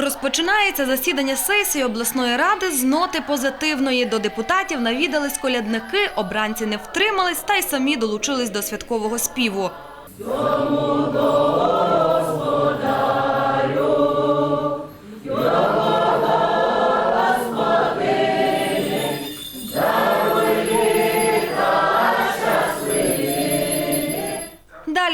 Розпочинається засідання сесії обласної ради з ноти позитивної. До депутатів навідались колядники, обранці не втримались та й самі долучились до святкового співу.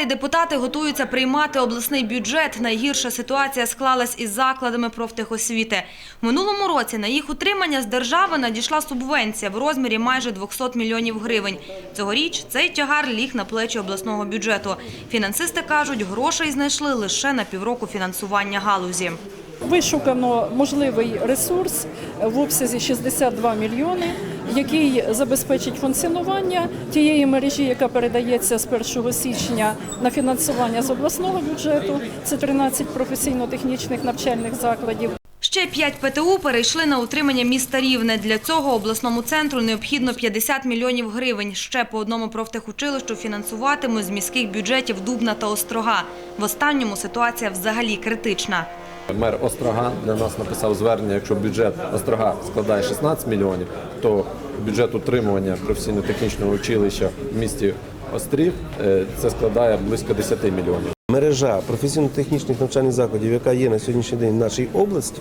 Далі депутати готуються приймати обласний бюджет. Найгірша ситуація склалась із закладами профтехосвіти. В минулому році на їх утримання з держави надійшла субвенція в розмірі майже 200 мільйонів гривень. Цьогоріч цей тягар ліг на плечі обласного бюджету. Фінансисти кажуть, грошей знайшли лише на півроку фінансування галузі. Вишукано можливий ресурс в обсязі 62 мільйони, який забезпечить функціонування тієї мережі, яка передається з 1 січня на фінансування з обласного бюджету. Це 13 професійно-технічних навчальних закладів. Ще п'ять ПТУ перейшли на утримання міста Рівне. Для цього обласному центру необхідно 50 мільйонів гривень. Ще по одному профтехучилищу фінансуватимуть з міських бюджетів Дубна та Острога. В останньому ситуація взагалі критична. Мер Острога для нас написав звернення, якщо бюджет Острога складає 16 мільйонів, то бюджет утримування професійно-технічного училища в місті Острів е, це складає близько 10 мільйонів. Мережа професійно-технічних навчальних закладів, яка є на сьогоднішній день в нашій області,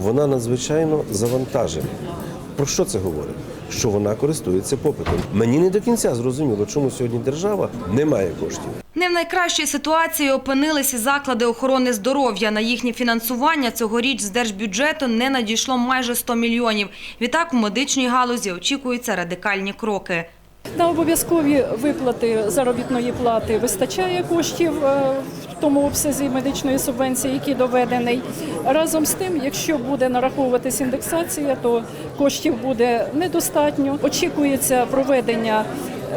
вона надзвичайно завантажена. Про що це говорить? Що вона користується попитом. Мені не до кінця зрозуміло, чому сьогодні держава не має коштів. Не в найкращій ситуації опинилися заклади охорони здоров'я. На їхнє фінансування цьогоріч з держбюджету не надійшло майже 100 мільйонів. Відтак у медичній галузі очікуються радикальні кроки. На обов'язкові виплати заробітної плати вистачає коштів е, в тому обсязі медичної субвенції, який доведений. Разом з тим, якщо буде нараховуватись індексація, то коштів буде недостатньо. Очікується проведення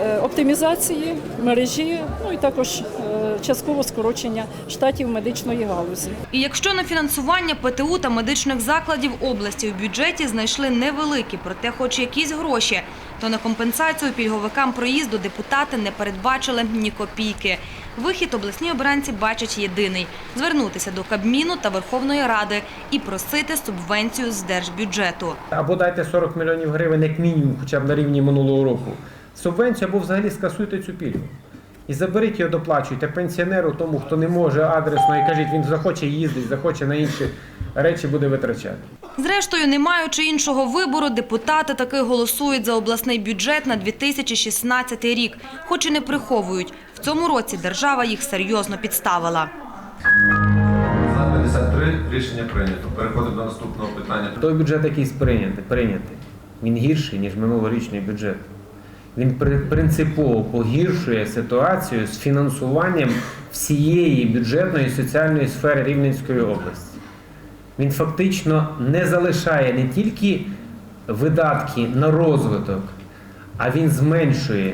е, оптимізації мережі, ну і також е, частково скорочення штатів медичної галузі. І якщо на фінансування ПТУ та медичних закладів області у бюджеті знайшли невеликі, проте хоч якісь гроші, то на компенсацію пільговикам проїзду депутати не передбачили ні копійки. Вихід обласні обранці бачать єдиний – звернутися до Кабміну та Верховної Ради і просити субвенцію з держбюджету. Або дайте 40 мільйонів гривень як мінімум, хоча б на рівні минулого року. Субвенцію або взагалі скасуйте цю пільгу. І заберіть його, доплачуйте пенсіонеру, тому хто не може адресно, і кажіть, він захоче їздити, захоче на інші речі буде витрачати. Зрештою, не маючи іншого вибору, депутати таки голосують за обласний бюджет на 2016 рік, хоч і не приховують. В цьому році держава їх серйозно підставила. За 53 рішення прийнято. Переходимо до наступного питання. Той бюджет, який прийнятий, прийнятий, він гірший, ніж минулорічний бюджет. Він при- принципово погіршує ситуацію з фінансуванням всієї бюджетної і соціальної сфери Рівненської області. Він фактично не залишає не тільки видатки на розвиток, а він зменшує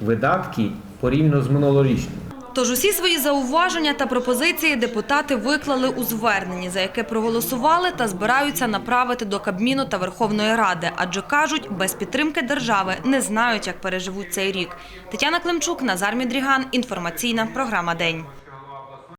видатки порівняно з минулорічним. Тож усі свої зауваження та пропозиції депутати виклали у зверненні, за яке проголосували та збираються направити до Кабміну та Верховної Ради. Адже кажуть, без підтримки держави не знають, як переживуть цей рік. Тетяна Климчук, Назар Мідріган. Інформаційна програма День.